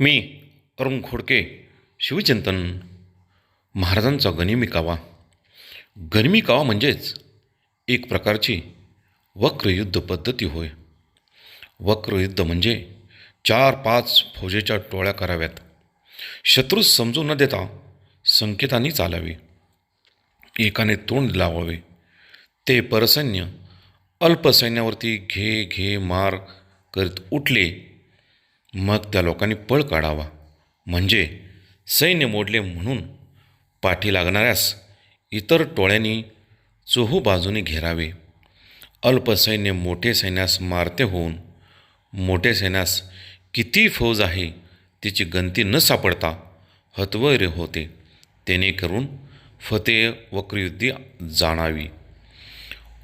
मी अरुण खोडके शिवचिंतन महाराजांचा गनिमी कावा. गनिमी कावा म्हणजेच एक प्रकारची वक्रयुद्ध पद्धती होय. वक्रयुद्ध म्हणजे चार पाच फौजेच्या टोळ्या कराव्यात. शत्रू समजू न देता संकेतांनी चालावे. एकाने तोंड लावावे. ते परसैन्य अल्पसैन्यावरती घे घे मार करीत उठले. मग त्या लोकांनी पळ काढावा. म्हणजे सैन्य मोडले म्हणून पाठी लागणाऱ्यास इतर टोळ्यांनी चोहू बाजूने घेरावे. अल्पसैन्य मोठे सैन्यास मारते होऊन मोठे सैन्यास किती फौज आहे तिची गंती न सापडता हतवैर होते. तेने करून फतेह वक्रयुद्धी जाणावी.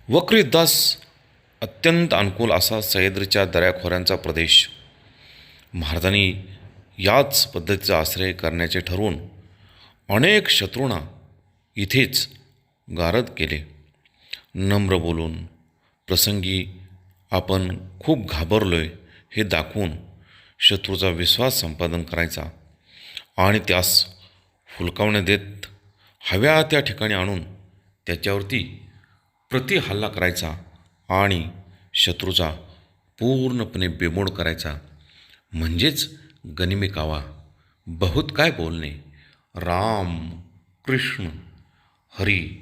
वक्रयुद्धास अत्यंत अनुकूल असा सह्याद्रीच्या दऱ्याखोऱ्यांचा प्रदेश महाराजांनी याच पद्धतीचा आश्रय करण्याचे ठरवून अनेक शत्रूंना इथेच गारद केले. नम्र बोलून प्रसंगी आपण खूप घाबरलो आहे हे दाखवून शत्रूचा विश्वास संपादन करायचा आणि त्यास फुलकावणे देत हव्या त्या ठिकाणी आणून त्याच्यावरती प्रतिहल्ला करायचा आणि शत्रूचा पूर्णपणे बेमोड करायचा. म्हणजेच गनिमी कावा बहुत काय बोलणे राम कृष्ण हरी